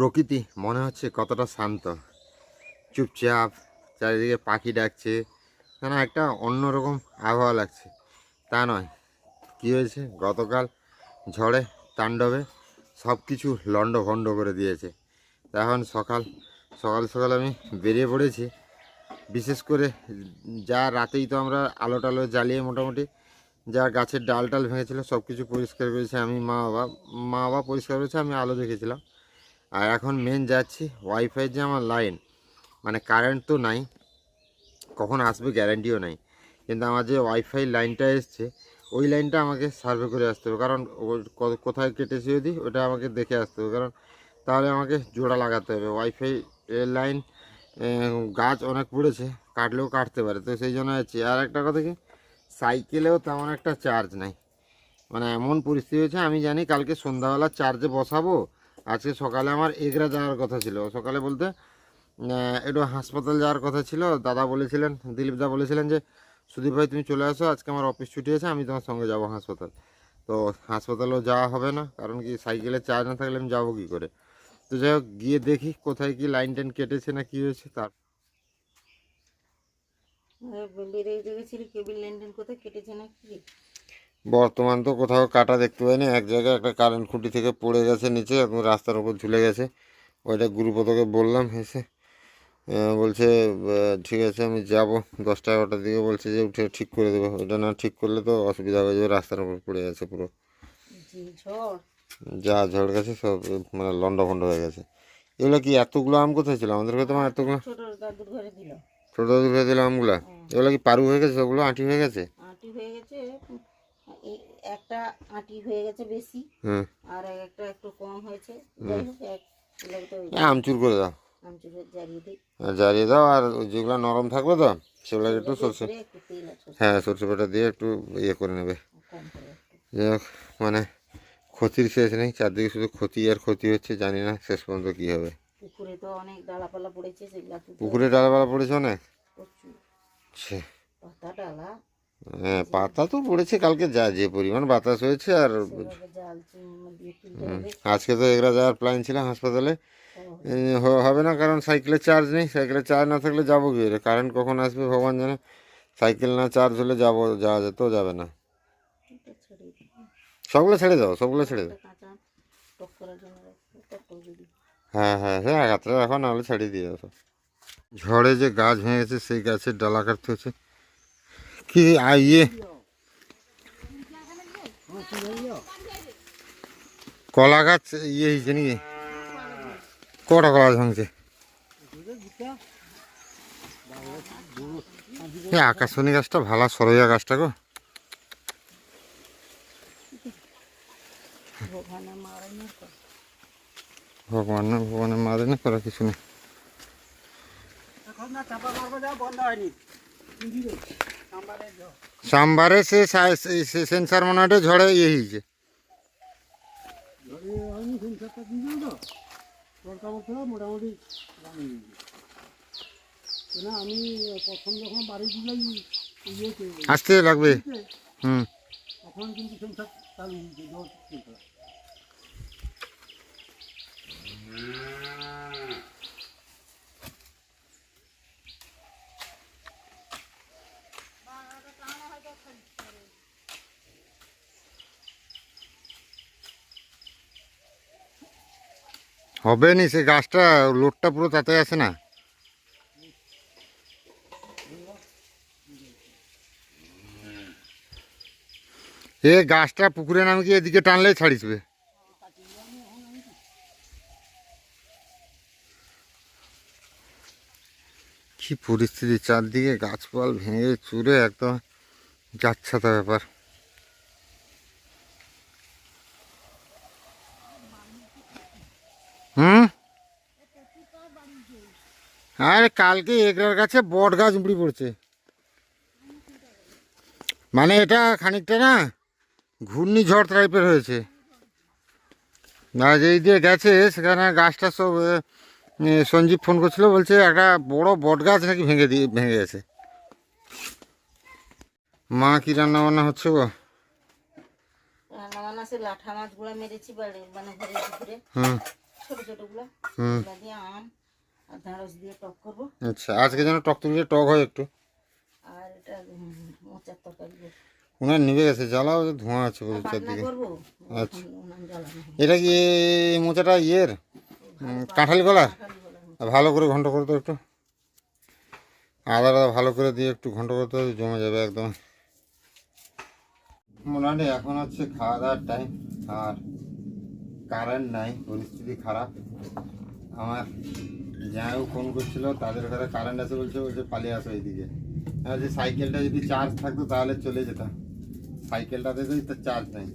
প্রকৃতি, মনে হচ্ছে কতটা শান্ত। চুপচাপ চারিদিকে পাখি ডাকছে যেন একটা অন্যরকম আবহাওয়া লাগছে। তা নয়। কী হয়েছে? গতকাল ঝড়ে, তাণ্ডবে সব কিছু লণ্ড ভণ্ড করে দিয়েছে। এখন সকাল সকাল সকাল আমি বেরিয়ে পড়েছি। বিশেষ করে যা রাতেই তো আমরা আলো টালো জ্বালিয়ে মোটামুটি যা গাছের ডাল টাল ভেঙেছিল সব কিছু পরিষ্কার করেছে আমি, মা বাবা মা বাবা পরিষ্কার করেছে, আমি আলো দেখেছিলাম। আর এখন মেন যাচ্ছি ওয়াইফাই যে আমার লাইন মানে কারেন্ট তো নাই, কখন আসবে গ্যারান্টিও নাই। কিন্তু আমার যে ওয়াইফাই লাইনটা এসছে, ওই লাইনটা আমাকে সার্ভে করে আসতে হবে। কারণ কোথায় কেটেছে যদি, ওটা আমাকে দেখে আসতে হবে। কারণ তাহলে আমাকে জোড়া লাগাতে হবে। ওয়াইফাই লাইন গাছ অনেক পড়েছে, কাটলেও কাটতে পারে। তো সেই জন্য যাচ্ছি। আর একটা কথা কি সাইকেলেও তেমন একটা চার্জ নাই। মানে এমন পরিস্থিতি হয়েছে, আমি জানি কালকে সন্ধ্যাবেলা চার্জে বসাবো আজকে সকালে আমার এগরা যাওয়ার কথা ছিল। সকালে বলতে একটু হাসপাতাল যাওয়ার কথা ছিল। দাদা বলেছিলেন, দিলীপ দা বলেছিলেন যে, সুদীপ ভাই, তুমি চলে আসো, আজকে আমার অফিস ছুটি আছে, আমি তোমার সঙ্গে যাব হাসপাতাল। তো হাসপাতালেও যাওয়া হবে না, কারণ কি, সাইকেলে চার্জ না থাকলে আমি যাব কী করে? তো যাই হোক, গিয়ে দেখি কোথায় কি লাইন টাইন কেটেছে না কী হয়েছে, তার বেরিয়ে দেখেছিলি কেবিল লাইন টাইন কোথায় কেটেছে না কি? বর্তমান তো কোথাও কাটা দেখতে পাইনি। এক জায়গায় একটা কারেন্ট খুঁটি থেকে পড়ে গেছে নিচে একদম রাস্তার উপর ঝুলে গেছে। ওইটা গুরুপদকে বললাম হেসে বলছে ঠিক আছে আমি যাব। দশটা এগারোটার দিকে বলছে যে উঠে ঠিক করে দেবো। ওটা না ঠিক করলে তো অসুবিধা হয়ে যাবে রাস্তার উপর পড়ে গেছে পুরো। যা ঝড় গেছে সব মানে লন্ড ভন্ড হয়ে গেছে। এগুলো কি এতগুলো আম কোথায় ছিল? আমাদের আমাদেরকে তোমার এতগুলো। ছোট দাদুর ঘরে দিল। ছোটো ধরে দিল আমগুলো? এগুলো কি পারু হয়ে গেছে সবগুলো? আঁটি হয়ে গেছে? আটি হয়ে গেছে। একটা আটি হয়ে গেছে বেশি। হুম আর একটা একটু কম হয়েছে। যাই হোক এক আমচুর করে দাও। আমচুর দিই। আর দাও আর যেগুলো নরম থাকবে তো সেগুলো একটু সরষে হ্যাঁ সরষে বাটা দিয়ে একটু ইয়ে করে নেবে। যাই হোক মানে ক্ষতির শেষ নেই চারদিকে শুধু ক্ষতি আর ক্ষতি হচ্ছে জানি না শেষ পর্যন্ত কী হবে। পুকুরে তো অনেক ডালাপালা পড়েছে সেগুলা পুকুরে ডালপালা পড়েছে অনেক? পাতা ডালা। হ্যাঁ পাতা তো পড়েছে কালকে যা যে পরিমাণ বাতাস হয়েছে আর আজকে তো এগরা যাওয়ার প্ল্যান ছিল হাসপাতালে। হবে না কারণ সাইকেলের চার্জ নেই সাইকেলের চার্জ না থাকলে যাব কি করে? কারেন্ট কখন আসবে ভগবান জানে। সাইকেল না চার্জ হলে যাব যাওয়া যেতেও যাবে না। সবগুলো ছেড়ে দাও সবগুলো ছেড়ে দাও। হ্যাঁ হ্যাঁ হ্যাঁ একাত্রে রাখো নাহলে ছাড়িয়ে দিয়ে দাও ঝড়ে যে গাছ ভেঙে গেছে সেই গাছের ডালা কাটতে হচ্ছে। কি আর ইয়ে কলা গাছ ইয়ে হয়েছে নাকি কটা কলা ভাঙছে আকাশনী গাছটা ভালো সরইয়া গাছটা গো ভগবান না ভগবানের মারে না করা কিছু নেই সাম্বারে সে সা- সে- সে সেন্সার মনে ঝড়ে ইয়ে হয়েছে। মোটামুটি না আমি প্রথম যখন বাড়ি দিলাম আসতে লাগবে। হুম। তখন কিন্তু সংসার চালু জল হবে নি সে গাছটা লোডটা পুরো তাতে আছে না। এ গাছটা পুকুরে নামে কি এদিকে টানলেই ছাড়িসবে? কি পরিস্থিতি, চারদিকে গাছপাল ভেঙে চুরে একদম যাচ্ছাতা ব্যাপার হুম আরে কালকে এগরার কাছে বট গাছ উঁপড়ি পড়ছে। মানে এটা খানিকটা না ঘূর্ণিঝড় টাইপের হয়েছে। আর যেই দিয়ে গেছে সেখানে গাছটা সব সঞ্জীব ফোন করছিল বলছে একটা বড় বট গাছ নাকি ভেঙে দিয়ে ভেঙে গেছে। মা কি রান্না বান্না হচ্ছে গো? রান্না বান্না সে লাঠা মাছগুলো মেরেছি বাড়ি মানে হুম। ছোট ছোটগুলো আম। আর ঢেঁড়স দিয়ে টক করব। আচ্ছা আজকে যেন টক তুলে টক হয় একটু। আর এটা মোচার তরকারি। উনার নিভে গেছে জ্বালাও ধোঁয়া আছে বলে চারদিকে। আচ্ছা। এটা কি মোচাটা ইয়ের? কাঁঠালি কলা? কাঁঠালি বলা। আর ভালো করে ঘন্ট করতে একটু। আদা আদা ভালো করে দিয়ে একটু ঘন্ট করতে হবে, জমে যাবে একদম। মোটামুটি এখন হচ্ছে খাওয়া দাওয়ার টাইম আর কারেন্ট নাই পরিস্থিতি খারাপ। আমার যাও ফোন করছিল, তাদের ঘরে কারেন্ট আছে বলছে বলছে পালিয়ে আসো এইদিকে। আর যে সাইকেলটা যদি চার্জ থাকতো, তাহলে চলে যেতাম। সাইকেলটাতে তো চার্জ নেই।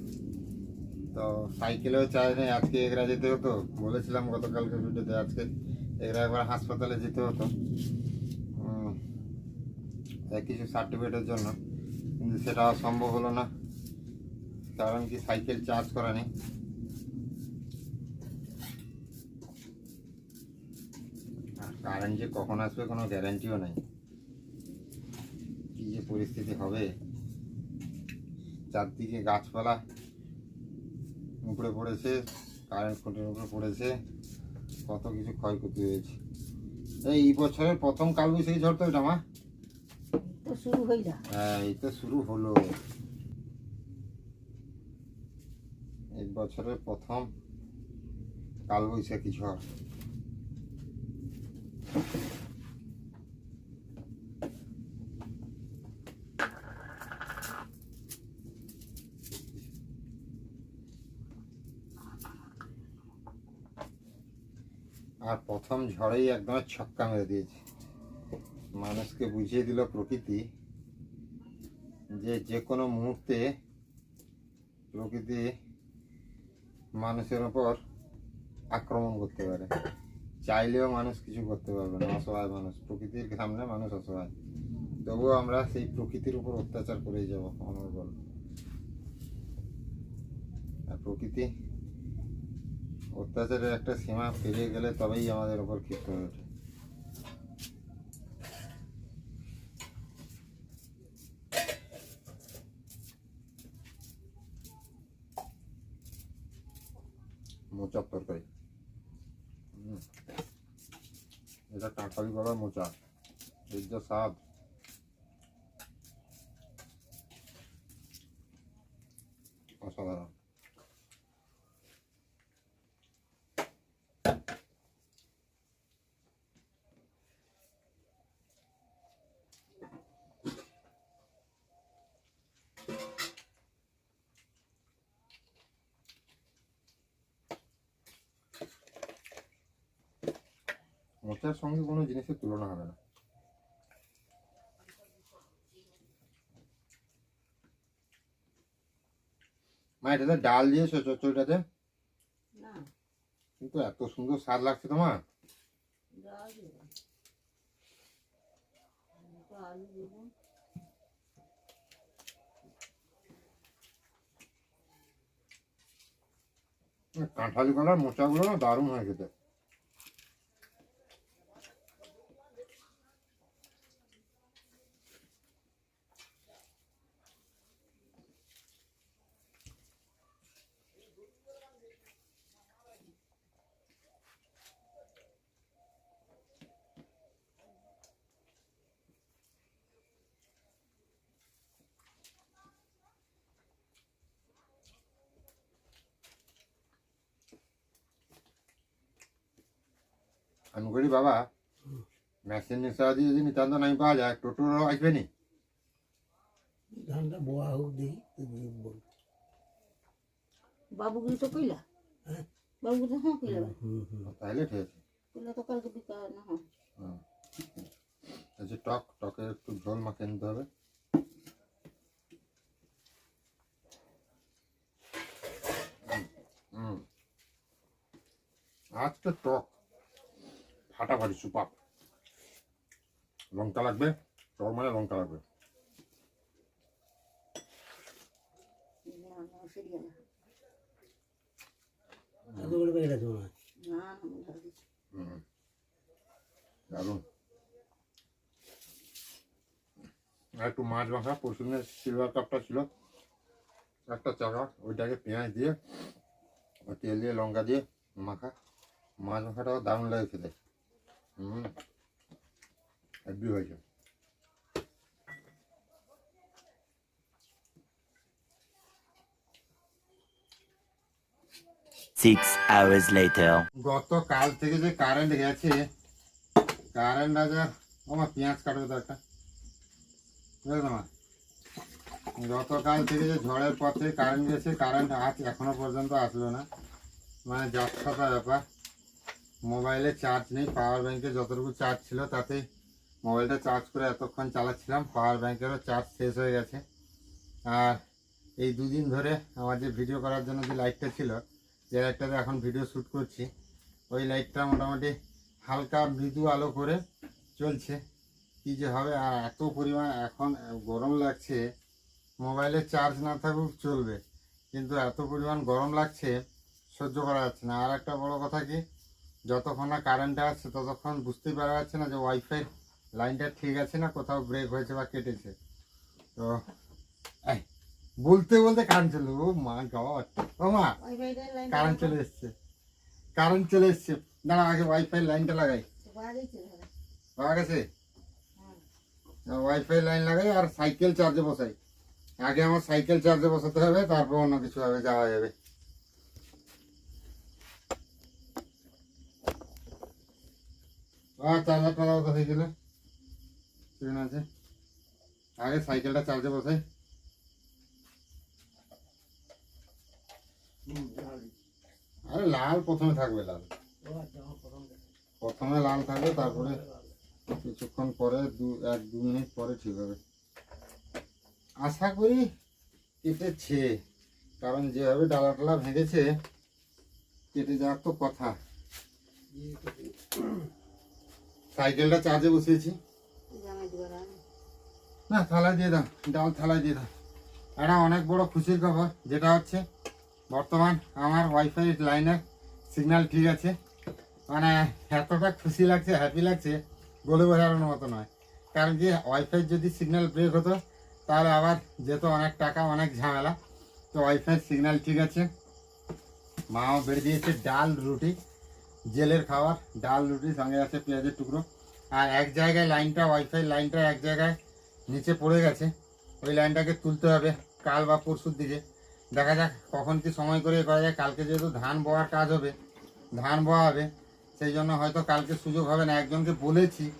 তো সাইকেলেও চার্জ নেই, আজকে এগরা যেতে হতো। বলেছিলাম গতকালকে ভিডিওতে, আজকে এগরা একবার হাসপাতালে যেতে হতো। কিছু সার্টিফিকেটের জন্য। কিন্তু সেটা সম্ভব হলো না। কারণ কি সাইকেল চার্জ করা নেই। কারেন্ট যে কখন আসবে কোনো গ্যারান্টিও নেই। কি যে পরিস্থিতি হবে। চারদিকে গাছপালা উপরে পড়েছে কারেন্ট খুঁটির উপরে পড়েছে কত কিছু ক্ষয়ক্ষতি হয়েছে। এই এই বছরের প্রথম কালবৈশাখী ঝড় তো এটা মা। শুরু হইলা। হ্যাঁ এই তো শুরু হলো। এই বছরের প্রথম কালবৈশাখী ঝড়। আর প্রথম ঝড়েই একদম ছক্কা মেরে দিয়েছে। মানুষকে বুঝিয়ে দিল প্রকৃতি যে যে কোনো মুহূর্তে প্রকৃতি মানুষের ওপর আক্রমণ করতে পারে। চাইলেও মানুষ কিছু করতে পারবে না, অসহায় মানুষ। প্রকৃতির সামনে মানুষ অসহায়। তবুও আমরা সেই প্রকৃতির উপর অত্যাচার করেই যাব অনর্গল আর প্রকৃতি অত্যাচারের একটা সীমা পেরিয়ে গেলে তবেই আমাদের ওপর ক্ষিপ্ত হয়ে ওঠে। মোচার তরকারি। এটা কাঁঠালি কলার মোচা এর যা স্বাদ। মোচার সঙ্গে কোনো জিনিসের তুলনা হবে না। মা এটাতে ডাল দিয়েছ চচ্চড়িটাতে কিন্তু এত সুন্দর স্বাদ লাগছে তোমার। কাঁঠালি কলার মোচাগুলো না দারুণ হয় খেতে। আমি করি বাবা মেশিনের সাহায্যে যদি নিতান্ত নাই পাওয়া যায় টোটোরও আসবে নি? ধানটা বোয়া হোক দেখি বল। বাবুগুলো তো কইলা? হ্যাঁ। বাবুগুলো হ্যাঁ কইলা। হুম তাহলে ঠিক আছে। কইলা তো কালকে বিকা না। হয়। যে টক টকে একটু ঝোল মাখিয়ে নিতে হবে। হুম। আজকে টক। ফাটাফাটি সুপার। লঙ্কা লাগবে? টক মানে লঙ্কা লাগবে। না না সেরিয়া না এত বড় প্যাকেট আছে না না আমি ঢাল দিচ্ছি। হুম দারুণ। আর একটু মাছ মাখা পরশুদিনের সিলভার কাপটা ছিল একটা চাকা ওইটাকে পেঁয়াজ দিয়ে তেল দিয়ে লঙ্কা দিয়ে মাখা। মাছ মাখাটাও দারুণ লাগে খেতে। হুম হেব্বি হয়েছে Six hours later. গতকাল থেকে যে কারেন্ট গেছে কারেন্ট হাজার আমার পেঁয়াজ কাটবে বুঝলে মা? গতকাল থেকে যে ঝড়ের পর থেকে কারেন্ট গেছে কারেন্ট আজ এখনও পর্যন্ত আসলো না। মানে যাত্রাটা ব্যাপার। মোবাইলে চার্জ নেই পাওয়ার ব্যাংকে যতটুকু চার্জ ছিল তাতে মোবাইলটা চার্জ করে এতক্ষণ চালাচ্ছিলাম পাওয়ার ব্যাংকেরও চার্জ শেষ হয়ে গেছে। আর এই দুদিন ধরে আমার যে ভিডিও করার জন্য যে লাইটটা ছিল, যে লাইটটাতে এখন ভিডিও শ্যুট করছি, ওই লাইটটা মোটামুটি হালকা মৃদু আলো করে চলছে। কি যে হবে, আর এত পরিমাণ এখন গরম লাগছে, মোবাইলে চার্জ না থাকুক চলবে, কিন্তু এত পরিমাণ গরম লাগছে, সহ্য করা যাচ্ছে না। আর একটা বড় কথা কি যতক্ষণ না কারেন্টটা আসছে ততক্ষণ বুঝতেই পারা যাচ্ছে না যে ওয়াইফাই লাইনটা ঠিক আছে না কোথাও ব্রেক হয়েছে বা কেটেছে। তো বলতে বলতে কারেন্ট চলে ও মা গড ও মা কারেন্ট চলে এসছে। কারেন্ট চলে এসছে। দাঁড়া আগে ওয়াইফাই লাইনটা লাগাই। পাওয়া গেছে? হ্যাঁ। ওয়াইফাই লাইন লাগাই আর সাইকেল চার্জে বসাই। আগে আমার সাইকেল চার্জে বসাতে হবে তারপর অন্য কিছু হবে যাওয়া যাবে। আর চার্জারটা দাও তো সাইকেলে ঠিক আছে আগে সাইকেলটা চার্জে বসাই। আরে লাল প্রথমে থাকবে লাল। প্রথমে লাল থাকবে, তারপরে কিছুক্ষণ পরে দু, এক, দু মিনিট পরে ঠিক হবে। আশা করি কেটেছে। কারণ যেভাবে ডালা টালা ভেঙেছে, কেটে যাওয়ার তো কথা। সাইকেলটা চার্জে বসিয়েছি। না, থালায় দিয়ে দাও ডাল থালায় দিয়ে দাও। একটা অনেক বড় খুশির খবর, যেটা হচ্ছে বর্তমান আমার ওয়াইফাই লাইনের সিগন্যাল ঠিক আছে। মানে এতটা খুশি লাগছে হ্যাপি লাগছে, বলে বোঝানোর মতো নয়। কারণ কি ওয়াইফাই যদি সিগন্যাল ব্রেক হতো, তাহলে আবার যেত অনেক টাকা, অনেক ঝামেলা। তো ওয়াইফাই সিগন্যাল ঠিক আছে। মাও বেড়ে দিয়েছে ডাল, রুটি। জেলের খাবার, ডাল, রুটি সঙ্গে আছে পেঁয়াজের টুকরো। আর এক জায়গায় লাইনটা ওয়াইফাই লাইনটা এক জায়গায় নিচে পড়ে গেছে। ওই লাইনটাকে তুলতে হবে কাল বা পরশুর দিকে। দেখা যাক কখন কি সময় করে করা যায়। কালকে যেহেতু ধান বোয়ার কাজ হবে, ধান বোয়া হবে, সেই জন্য হয়তো কালকে সুযোগ হবে না। একজনকে বলেছি,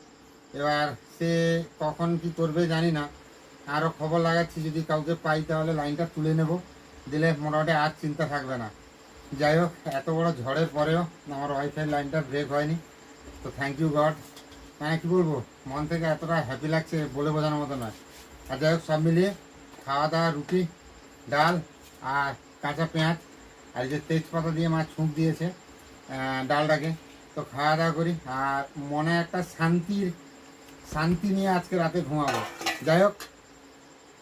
এবার সে কখন কি করবে জানি না। আরও খবর লাগাচ্ছি, যদি কাউকে পাই তাহলে লাইনটা তুলে নেব। দিলে মোটামুটি আর চিন্তা থাকবে না। যাই হোক, এত বড় ঝড়ের পরেও আমার ওয়াইফাই লাইনটা ব্রেক হয়নি। তো থ্যাংক ইউ গড মানে কী বলব? মন থেকে এতটা হ্যাপি লাগছে বলে বোঝানোর মতো নয়। আর যাই হোক, সব মিলিয়ে খাওয়া দাওয়া রুটি, ডাল আর কাঁচা পেঁয়াজ আর যে তেজপাতা দিয়ে মা ছুঁক দিয়েছে ডালটাকে। তো খাওয়া দাওয়া করি আর মনে একটা শান্তির শান্তি নিয়ে আজকে রাতে ঘুমাবো। যাই হোক,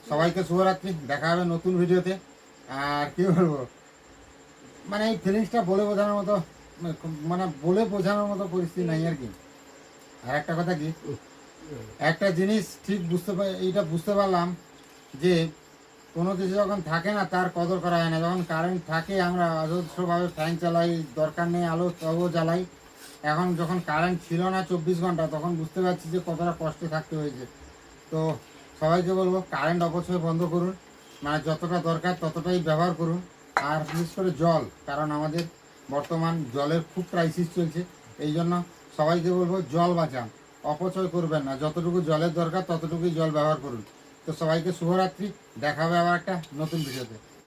সবাইকে শুভরাত্রি। দেখা হবে নতুন ভিডিওতে আর কি বলব? মানে এই ফিলিংসটা বলে বোঝানোর মতো মানে বলে বোঝানোর মতো পরিস্থিতি নাই আর কি। আর একটা কথা কি, একটা জিনিস ঠিক বুঝতে এইটা বুঝতে পারলাম যে কোনো কিছু যখন থাকে না, তার কদর করা হয় না। যখন কারেন্ট থাকে, আমরা অজস্রভাবে ফ্যান চালাই, দরকার নেই আলো, তবুও জ্বালাই। এখন যখন কারেন্ট ছিল না চব্বিশ ঘণ্টা, তখন বুঝতে পারছি যে কতটা কষ্টে থাকতে হয়েছে। তো সবাইকে বলব কারেন্ট অপচয় বন্ধ করুন। মানে যতটা দরকার ততটাই ব্যবহার করুন। আর বিশেষ করে জল, কারণ আমাদের বর্তমান জলের খুব ক্রাইসিস চলছে। এই জন্য সবাইকে বলব জল বাঁচান, অপচয় করবেন না। যতটুকু জলের দরকার, ততটুকুই জল ব্যবহার করুন। তো সবাইকে শুভরাত্রি দেখা হবে আবার একটা নতুন ভিডিওতে।